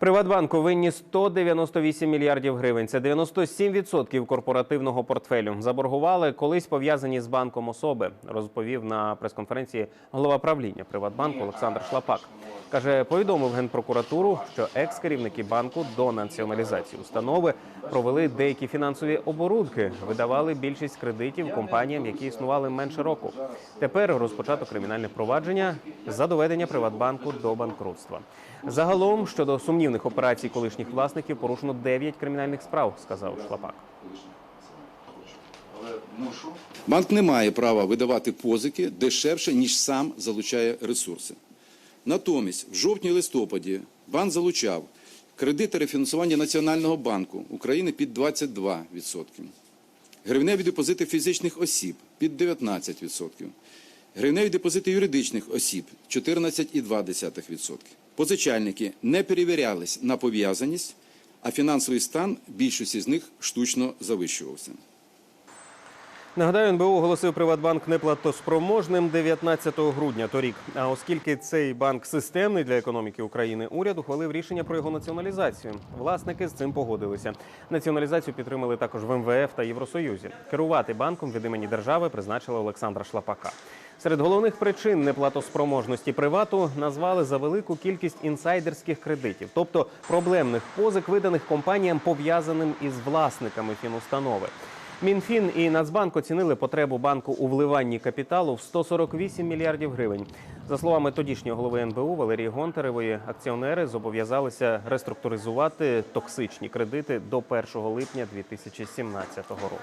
Приватбанку винні 198 мільярдів гривень. Це 97% корпоративного портфелю. Заборгували колись пов'язані з банком особи, розповів на прес-конференції голова правління Приватбанку Олександр Шлапак. Каже, повідомив генпрокуратуру, що екс-керівники банку до націоналізації установи провели деякі фінансові оборудки, видавали більшість кредитів компаніям, які існували менше року. Тепер розпочато кримінальне провадження за доведення Приватбанку до банкрутства. Загалом щодо сумнівних операцій колишніх власників порушено 9 кримінальних справ, сказав Шлапак. Банк не має права видавати позики дешевше, ніж сам залучає ресурси. Натомість, в жовтні-листопаді банк залучав кредити рефінансування Національного банку України під 22%, гривневі депозити фізичних осіб під 19%, гривневі депозити юридичних осіб 14,2%. Позичальники не перевірялись на пов'язаність, а фінансовий стан більшості з них штучно завищувався. Нагадаю, НБУ оголосив Приватбанк неплатоспроможним 19 грудня торік. А оскільки цей банк системний для економіки України, уряд ухвалив рішення про його націоналізацію. Власники з цим погодилися. Націоналізацію підтримали також в МВФ та Євросоюзі. Керувати банком від імені держави призначили Олександра Шлапака. Серед головних причин неплатоспроможності привату назвали за велику кількість інсайдерських кредитів, тобто проблемних позик, виданих компаніям, пов'язаним із власниками фінустанови. Мінфін і Нацбанк оцінили потребу банку у вливанні капіталу в 148 мільярдів гривень. За словами тодішнього голови НБУ Валерії Гонтаревої, акціонери зобов'язалися реструктуризувати токсичні кредити до 1 липня 2017 року.